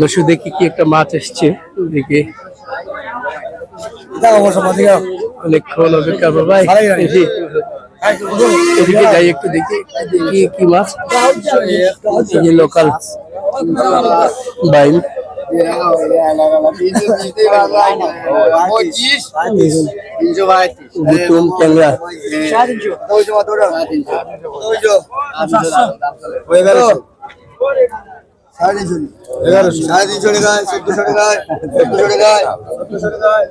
দর্শক দেখি কি একটা মাছ এসছে? দেখি অনেকক্ষণ অপেক্ষা। এদিকে যাই একটু দেখি দেখি কি মাছ। এই যে লোকাল বাইল গুতুম ট্যাংরা। সাড়ে তিনশো টাকায় চোদ্দশো টাকায় চোদ্দশো টাকায়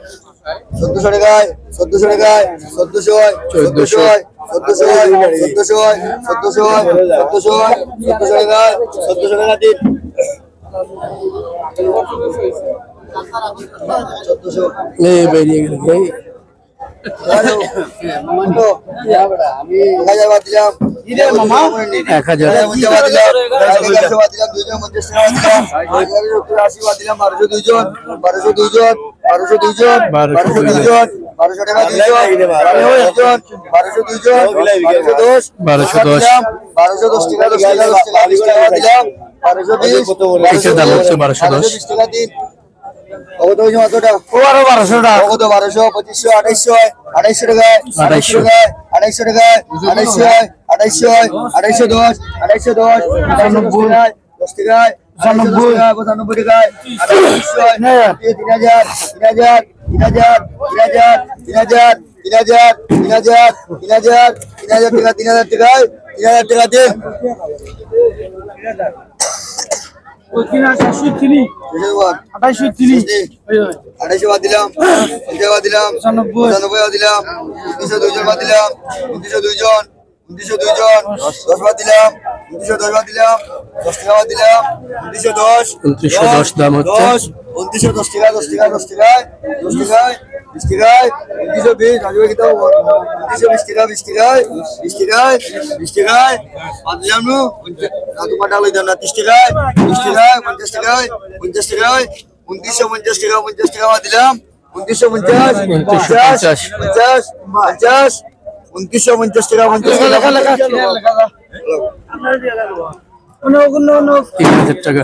চোদ্দশো টাকায় চোদ্দশো চোদ্দশো চোদ্দশো চোদ্দশো চোদ্দশো চোদ্দশো চোদ্দশো টাকায় চোদ্দশো টাকা দিন। চোদ্দশো। বেরিয়ে গেল বাদ দিলাম এক হাজার। বারোশো দুইজন বারোশো দুইজন বারোশো দুইজন বারোশো দুইজন। বারোশো টাকা দুইজন বারোশো দুইজন বারোশো দশ বারোশো দশ। বারোশো দশ টাকা দশ টাকা দশ টাকা বিশ টাকা দিলাম বারোশো বিশ এটার দাম হচ্ছে বারোশো দশ। বিশ টাকা দিন। কত হয়েছে কতটা আরও বারোশো টাকা। কত বারোশো পঁচিশশো আঠাইশশো আড়াইশো টাকায় আড়াইশো। আড়াইশো। টাকায় আড়াইশো আড়াইশো আড়াইশো দশ আড়াইশো দশ পঁচানব্বই দশ টাকায় পঁচানব্বই পঁচানব্বই টাকায় আড়াইশো তিন হাজার তিন হাজার তিন হাজার তিন হাজার তিন হাজার তিন হাজার তিন হাজার তিন হাজার তিন হাজার টাকা তিন হাজার টাকায় তিন হাজার টাকা দিন আড়াইশো বাদ দিলাম দিলাম পঁচানব্বই। দিলাম উনত্রিশশো দুইজন বাদ দিলাম উনত্রিশশো দুইজন। উনত্রিশশো দুইজন দশ বাদ দিলাম উনত্রিশশো দশ দিলাম দশ টাকা বাদ দিলাম উনত্রিশশো দশ উনত্রিশশো দশ দাম দশ উনত্রিশশো দশ টাকা দশ টাকা দশ টাকায় দশ টাকায় বিশ টাকায় উনত্রিশশো বিশ রাজুভাই কিতাব উনত্রিশশো বিশ টাকা বিশ টাকায় বিশ টাকায় বিশ টাকায় দিলাম নু না তোমার ডাল দিলাম না ত্রিশ টাকায় বিশ টাকায় পঞ্চাশ টাকায় পঞ্চাশ টাকায় উনত্রিশশো পঞ্চাশ টাকা পঞ্চাশ টাকা দিলাম উনত্রিশশো পঞ্চাশ পঞ্চাশ। পঞ্চাশ পঞ্চাশ উনত্রিশশো পঞ্চাশ টাকা পঞ্চাশ টাকা। টাকা।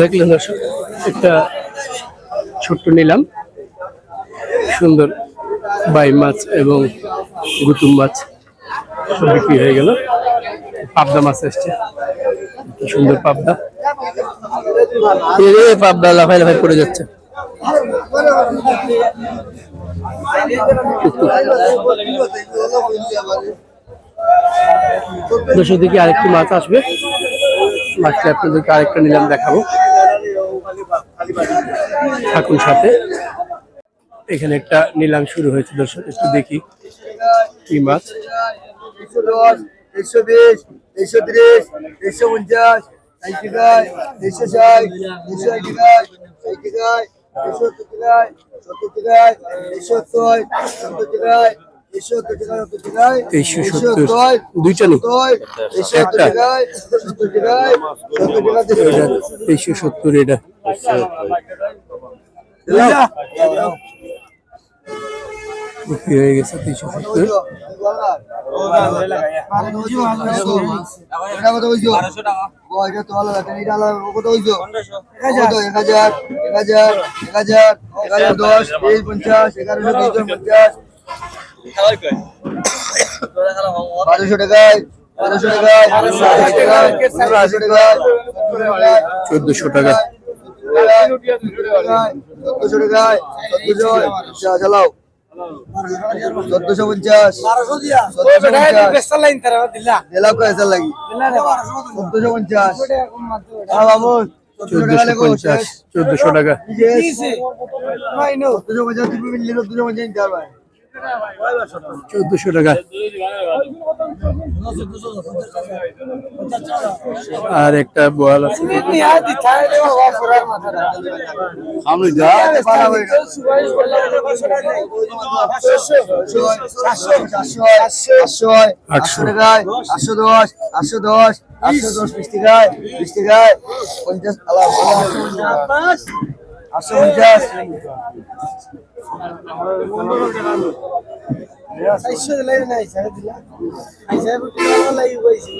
দেখলেন দর্শক, একটা ছোট্ট নিলাম। সুন্দর বাই মাছ এবং গুতুম মাছ সব বিক্রি হয়ে গেল। পাবদা মাছ এসছে। কি সুন্দর পাবদা? পাবদা লাফাই লাফাই পড়ে যাচ্ছে। দর্শক দিকে আরেকটি মাছ আসবে। মাছটা আপনাদেরকে আরেকটা নিলাম দেখাবো। থাকুন সাথে। এখানে একটা নিলাম শুরু হয়েছে দর্শক, একটু দেখি কি মাছ। একশো বিশ একশো তিরিশ একশো পঞ্চাশ ষাট টাকায় একশো ষাট একশো ষাট টাকায় ষাট টাকায় একশো সত্তর টাকায় সত্তর টাকায় একশো সত্তর সত্তর টাকায় একশো সত্তর এটা বিক্রি হয়ে গেছে তিনশো সত্তর। চোদ্দশো টাকা। চোদ্দশো টাকায় চালাও। চোদ্দশো পঞ্চাশ। দিলাম কয়েছে লাগি। চোদ্দশো পঞ্চাশ। বাবুন চোদ্দশো টাকা হ্যাঁ, চোদ্দশো পঞ্চাশ। চোদ্দশো পঞ্চাশ চোদ্দশো টাকা। আর একটা বোয়াল আছে। আটশো টাকায় আটশো। দশ আটশো। দশ আটশো। দশ বিশ টাকায় বিশ টাকায় পঞ্চাশ আটশো পঞ্চাশ চারশো দিলাই নাই চাই দিলা চাই লাগি পাইছি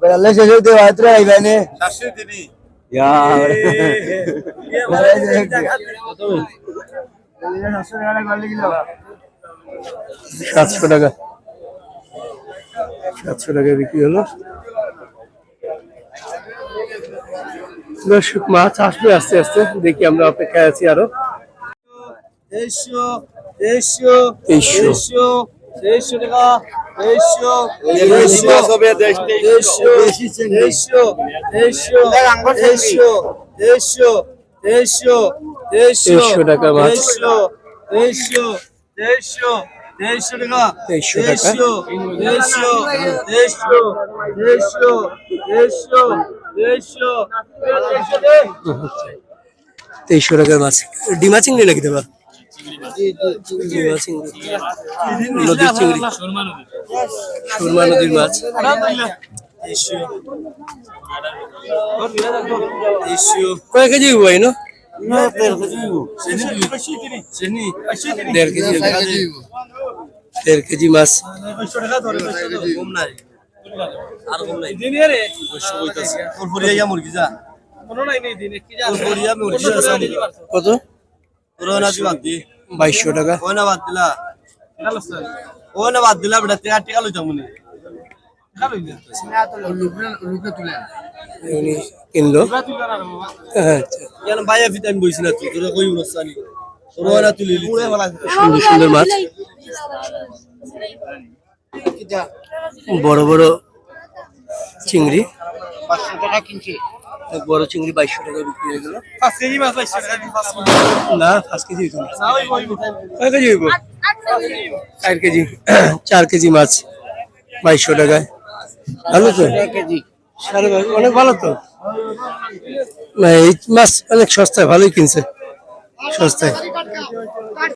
বেড়ালে শেষ হইতে মাত্র সাতশো টাকা। বিক্রি হলো। দর্শক মাছ আসবে আস্তে আস্তে দেখি আমরা অপেক্ষায় আছি আরও তেইশশো টাকা টাকা দেড়শো টাকা তেইশশো টাকার মাছ। ডিমা চিংড়ি নাকি দেবা নদীর চিংড়ি। সুরমা নদীর মাছ। কয় কেজি ভাই না? দেড় কেজি। দেড় কেজি মাছ। আর কম যা মনে নাই নেই দি বাদ দি 2200 না বাদ দিলা ও না বাদ দিলা বেটা টাকা টাকা লইতাম মনে কিনলো ভাইয়া ভিটামিন বইছি না তুই তোরা কই অনুষ্ঠানি তোরা তুলি সুন্দর মাছ বড় বড় চিংড়ি। এক বড় চিংড়ি বাইশশো টাকা বিক্রি হয়ে গেল। না পাঁচ কেজি হইতো না। কয় কেজি হইব? চার কেজি চার কেজি মাছ বাইশশো টাকায়। ভালো তো? সাড়ে অনেক ভালো তো? না এই মাছ অনেক সস্তায় ভালোই কিনছে। সস্তায়।